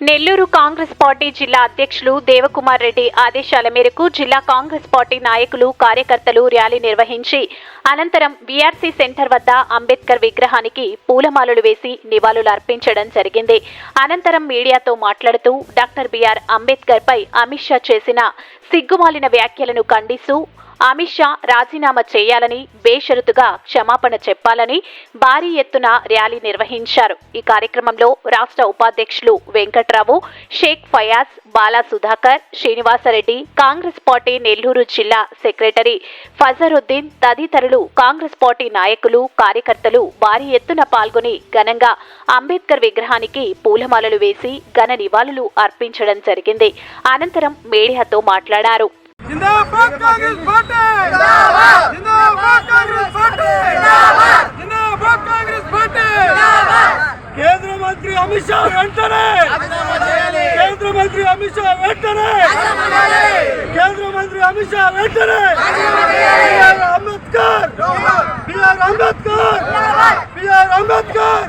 Nellore Congress party జిల్లా అధ్యక్షులు దేవకుమార్ రెడ్డి ఆదేశాల మేరకు జిల్లా కాంగ్రెస్ పార్టీ నాయకులు కార్యకర్తలు ర్యాలీ నిర్వహించి అనంతరం బీఆర్సీ సెంటర్ వద్ద అంబేద్కర్ విగ్రహానికి పూలమాలలు వేసి నివాళులు అర్పించడం జరిగింది. అనంతరం మీడియాతో మాట్లాడుతూ డాక్టర్ బిఆర్ అంబేద్కర్పై అమిత్ షా చేసిన సిగ్గుమాలిన వ్యాఖ్యలను ఖండిస్తూ అమిత్ షా రాజీనామా చేయాలని బేషరతుగా క్షమాపణ చెప్పాలని భారీ ఎత్తున ర్యాలీ నిర్వహించారు. ఈ కార్యక్రమంలో రాష్ట్ర ఉపాధ్యక్షులు వెంకట్రావు షేక్ ఫయాజ్ బాలా సుధాకర్ శ్రీనివాసరెడ్డి కాంగ్రెస్ పార్టీ నెల్లూరు జిల్లా సెక్రటరీ ఫజరుద్దీన్ తదితరులు కాంగ్రెస్ పార్టీ నాయకులు కార్యకర్తలు భారీ ఎత్తున పాల్గొని ఘనంగా అంబేద్కర్ విగ్రహానికి పూలమాలలు వేసి ఘన నివాళులు అర్పించడం జరిగింది. అనంతరం మీడియాతో మాట్లాడారు. జిందాబాద్ కాంగ్రెస్ పార్టీ! జిందాబాద్! జిందాబాద్ కాంగ్రెస్ పార్టీ! జిందాబాద్! జిందాబాద్ కాంగ్రెస్ పార్టీ! జిందాబాద్! కేంద్ర మంత్రి అమిత్ షా వెంటనే! కేంద్ర మంత్రి అమిత్ షా వెంటనే! కేంద్ర మంత్రి అమిత్ షా వెంటనే! B R Ambedkar! B R Ambedkar! B R Ambedkar!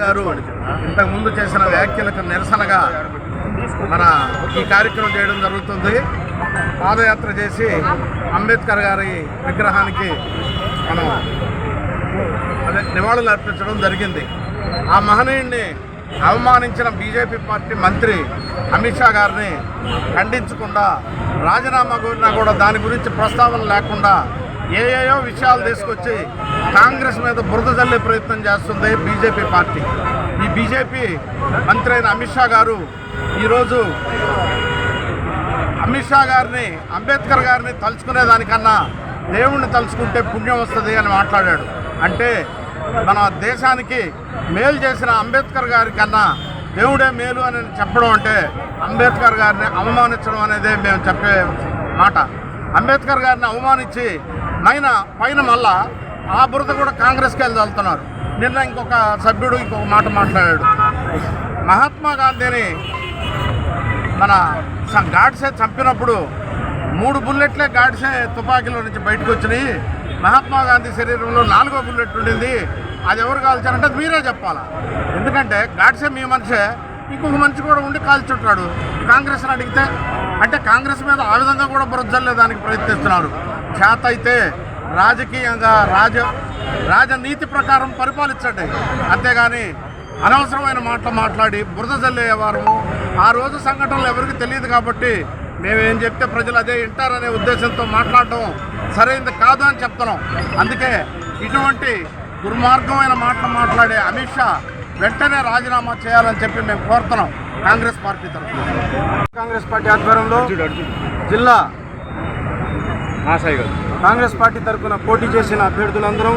గారు ఇంతకు ముందు చేసిన వ్యాఖ్యలకు నిరసనగా మన ఈ కార్యక్రమం చేయడం జరుగుతుంది. పాదయాత్ర చేసి అంబేద్కర్ గారి విగ్రహానికి మనం అదే నివాళులు అర్పించడం జరిగింది. ఆ మహనీయుడిని అవమానించిన బీజేపీ పార్టీ మంత్రి అమిత్ షా గారిని ఖండించకుండా రాజీనామా కోరినా కూడా దాని గురించి ప్రస్తావన లేకుండా ఏయేయో విషయాలు తీసుకొచ్చి కాంగ్రెస్ మీద బురద జల్లే ప్రయత్నం చేస్తుంది బీజేపీ పార్టీ. ఈ బీజేపీ మంత్రి అయిన అమిత్ షా గారు ఈరోజు అమిత్ షా గారిని అంబేద్కర్ గారిని తలుచుకునే దానికన్నా దేవుణ్ణి తలుచుకుంటే పుణ్యం వస్తుంది అని మాట్లాడాడు. అంటే మన దేశానికి మేలు చేసిన అంబేద్కర్ గారి కన్నా దేవుడే మేలు అని చెప్పడం అంటే అంబేద్కర్ గారిని అవమానించడం అనేదే మేము చెప్పే మాట. అంబేద్కర్ గారిని అవమానించి నైనా పైన మళ్ళా ఆ బురద కూడా కాంగ్రెస్కి వెళ్ళి వెళ్తున్నారు నిన్న ఇంకొక సభ్యుడు ఇంకొక మాట మాట్లాడాడు. మహాత్మా గాంధీని మన స- గాడ్సే చంపినప్పుడు మూడు బుల్లెట్లే గాడ్సే తుపాకీలో నుంచి బయటకు వచ్చినాయి. మహాత్మా గాంధీ శరీరంలో నాలుగో బుల్లెట్ ఉండింది. అది ఎవరు కాల్చారంటే అది మీరే చెప్పాలా? ఎందుకంటే గాడ్సే మీ మనిషే ఇంకొక మనిషి కూడా ఉండి కాల్చుంటాడు. కాంగ్రెస్ని అడిగితే అంటే కాంగ్రెస్ మీద ఆ విధంగా కూడా బురజల్లేదానికి ప్రయత్నిస్తున్నారు. చేత అయితే రాజకీయంగా రాజ రాజనీతి ప్రకారం పరిపాలించండి. అంతేగాని అనవసరమైన మాటలు మాట్లాడి బురద జల్లేవారు ఆ రోజు సంఘటనలు ఎవరికి తెలియదు కాబట్టి మేమేం చెప్తే ప్రజలు అదే వింటారనే ఉద్దేశంతో మాట్లాడటం సరైనది కాదు అని చెప్తున్నాం. అందుకే ఇటువంటి దుర్మార్గమైన మాటలు మాట్లాడే అమిత్ షా వెంటనే రాజీనామా చేయాలని చెప్పి మేము కోరుతున్నాం. కాంగ్రెస్ పార్టీ తరఫున. కాంగ్రెస్ పార్టీ ఆధ్వర్యంలో జిల్లా కాంగ్రెస్ పార్టీ తరఫున పోటీ చేసిన అభ్యర్థులందరం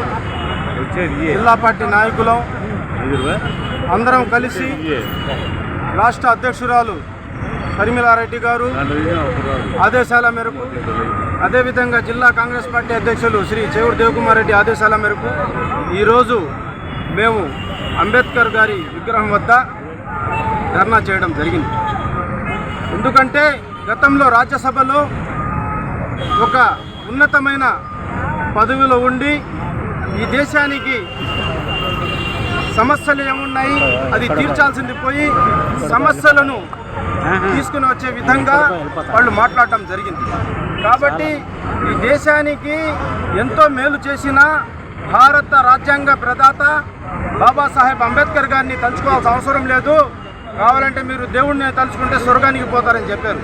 జిల్లా పార్టీ నాయకులం అందరం కలిసి రాష్ట్ర అధ్యక్షురాలు పరిమిళారెడ్డి గారు ఆదేశాల మేరకు అదేవిధంగా జిల్లా కాంగ్రెస్ పార్టీ అధ్యక్షులు శ్రీ చేవూరు దేవకుమార్ రెడ్డి ఆదేశాల మేరకు ఈరోజు మేము అంబేద్కర్ గారి విగ్రహం వద్ద ధర్నా చేయడం జరిగింది. ఎందుకంటే గతంలో రాజ్యసభలో ఒక ఉన్నతమైన పదవిలో ఉండి ఈ దేశానికి సమస్యలు ఏమున్నాయి అది తీర్చాల్సింది పోయి సమస్యలను తీసుకుని వచ్చే విధంగా వాళ్ళు మాట్లాడటం జరిగింది. కాబట్టి ఈ దేశానికి ఎంతో మేలు చేసిన భారత రాజ్యాంగ ప్రదాత బాబాసాహెబ్ అంబేద్కర్ గారిని తలుచుకోవాల్సిన అవసరం లేదు. కావాలంటే మీరు దేవుడిని తలుచుకుంటే స్వర్గానికి పోతారని చెప్పారు.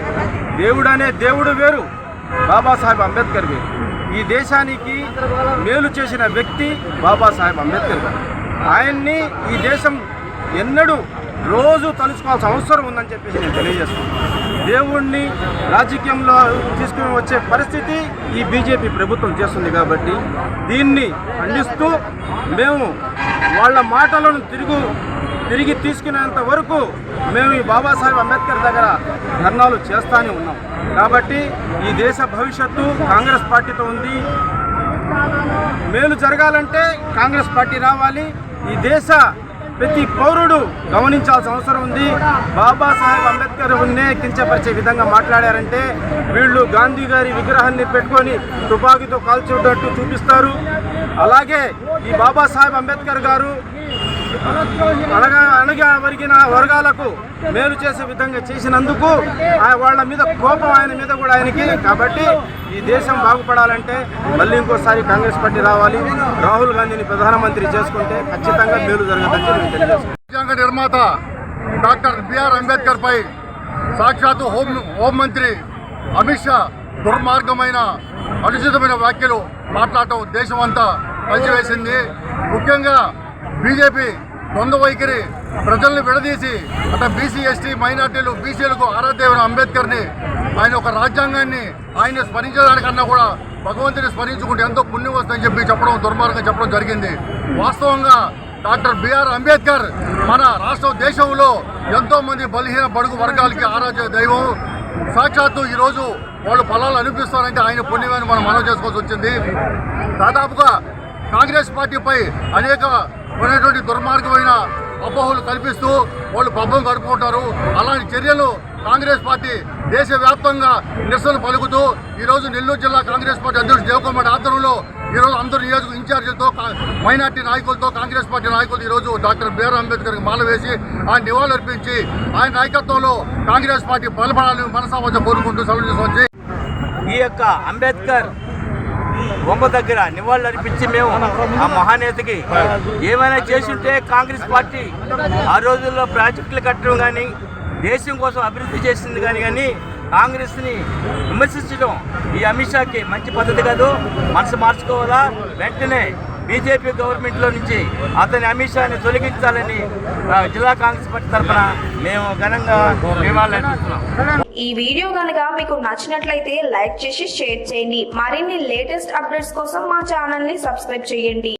దేవుడు అనే దేవుడు వేరు. బాబాసాహెబ్ అంబేద్కర్ గారు ఈ దేశానికి మేలు చేసిన వ్యక్తి బాబాసాహెబ్ అంబేద్కర్ గారు. ఆయన్ని ఈ దేశం ఎన్నడూ రోజు తలుచుకోవాల్సిన అవసరం ఉందని చెప్పేసి నేను తెలియజేస్తున్నాను. దేవుణ్ణి రాజకీయంలో తీసుకుని వచ్చే పరిస్థితి ఈ బీజేపీ ప్రభుత్వం చేస్తుంది కాబట్టి దీన్ని ఖండిస్తూ మేము వాళ్ళ మాటలను తిరుగు తిరిగి తీసుకునేంత వరకు మేము ఈ బాబాసాహెబ్ అంబేద్కర్ దగ్గర ధర్నాలు చేస్తానే ఉన్నాం. కాబట్టి ఈ దేశ భవిష్యత్తు కాంగ్రెస్ పార్టీతో ఉంది. మేలు జరగాలంటే కాంగ్రెస్ పార్టీ రావాలి. ఈ దేశ ప్రతి పౌరుడు గమనించాల్సిన అవసరం ఉంది. బాబాసాహెబ్ అంబేద్కర్ ఉన్నే కించపరిచే విధంగా మాట్లాడారంటే వీళ్ళు గాంధీ గారి విగ్రహాన్ని పెట్టుకొని తుపాకీతో కాల్చేటట్టు చూపిస్తారు. అలాగే ఈ బాబాసాహెబ్ అంబేద్కర్ గారు అనగా అనగా వరిగిన వర్గాలకు మేలు చేసే విధంగా చేసినందుకు వాళ్ళ మీద కోపం ఆయన మీద కూడా ఆయనకి. కాబట్టి ఈ దేశం బాగుపడాలంటే మళ్ళీ ఇంకోసారి కాంగ్రెస్ పార్టీ రావాలి. రాహుల్ గాంధీని ప్రధానమంత్రి చేసుకుంటే ఖచ్చితంగా మేలు జరగదని రాజ్యాంగ నిర్మాత డాక్టర్ బిఆర్ అంబేద్కర్ పై సాక్షాత్తు హోం హోంమంత్రి అమిత్ షా దుర్మార్గమైన అనుచితమైన వ్యాఖ్యలు మాట్లాడటం దేశం అంతా ముఖ్యంగా బీజేపీ ద్వంద్వ వైఖరి ప్రజల్ని విడదీసి అంటే బీసీ ఎస్టీ మైనార్టీలు బీసీలకు ఆరాధ్యమైన అంబేద్కర్ని ఆయన ఒక రాజ్యాంగాన్ని ఆయన స్మరించడానికన్నా కూడా భగవంతుని స్మరించుకుంటే ఎంతో పుణ్యం వస్తుందని చెప్పి చెప్పడం దుర్మార్గం చెప్పడం జరిగింది. వాస్తవంగా డాక్టర్ బిఆర్ అంబేద్కర్ మన రాష్ట్ర దేశంలో ఎంతో మంది బలహీన బడుగు వర్గాలకి ఆరాధ్య దైవం. సాక్షాత్తు ఈరోజు వాళ్ళు ఫలాలు అనిపిస్తారంటే ఆయన పుణ్యమని మనం మనవి చేసుకోవాల్సి వచ్చింది. దాదాపుగా కాంగ్రెస్ పార్టీపై అనేక ఉన్నటువంటి దుర్మార్గమైన అపోహలు కల్పిస్తూ వాళ్ళు పబ్బం గడుపుకుంటారు అలాంటి చర్యలు కాంగ్రెస్ పార్టీ దేశవ్యాప్తంగా నిరసన పలుకుతూ ఈరోజు నెల్లూరు జిల్లా కాంగ్రెస్ పార్టీ అధ్యక్షుడు దేవకుమార్ ఆధ్వర్యంలో ఈరోజు అందరు నియోజక ఇన్ఛార్జీలతో మైనార్టీ నాయకులతో కాంగ్రెస్ పార్టీ నాయకులు ఈరోజు డాక్టర్ బిఆర్ అంబేద్కర్కి మాల వేసి ఆయన నివాళులర్పించి ఆయన నాయకత్వంలో కాంగ్రెస్ పార్టీ బలపడాలని మనసా వద్ద కోరుకుంటూ సెలవు చేసి ఈ యొక్క అంబేద్కర్ బొమ్మ దగ్గర నివాళులు అర్పించి మేము ఆ మహానేతకి ఏమైనా చేసుంటే కాంగ్రెస్ పార్టీ ఆ రోజుల్లో ప్రాజెక్టులు కట్టడం కానీ దేశం కోసం అభివృద్ధి చేసింది కానీ కానీ కాంగ్రెస్ని విమర్శించడం ఈ అమిత్ షాకి మంచి పద్ధతి కాదు. మనసు మార్చుకోవాలా? వెంటనే బీజేపీ గవర్నమెంట్లో నుంచి అతని అమిత్ షాని తొలగించాలని జిల్లా కాంగ్రెస్ పార్టీ తరఫున మేము ఘనంగా నివాళులు ఈ వీడియో కనుక మీకు నచ్చినట్లయితే లైక్ చేసి షేర్ చేయండి. మరిన్ని లేటెస్ట్ అప్డేట్స్ కోసం మా ఛానల్ని సబ్స్క్రైబ్ చేయండి.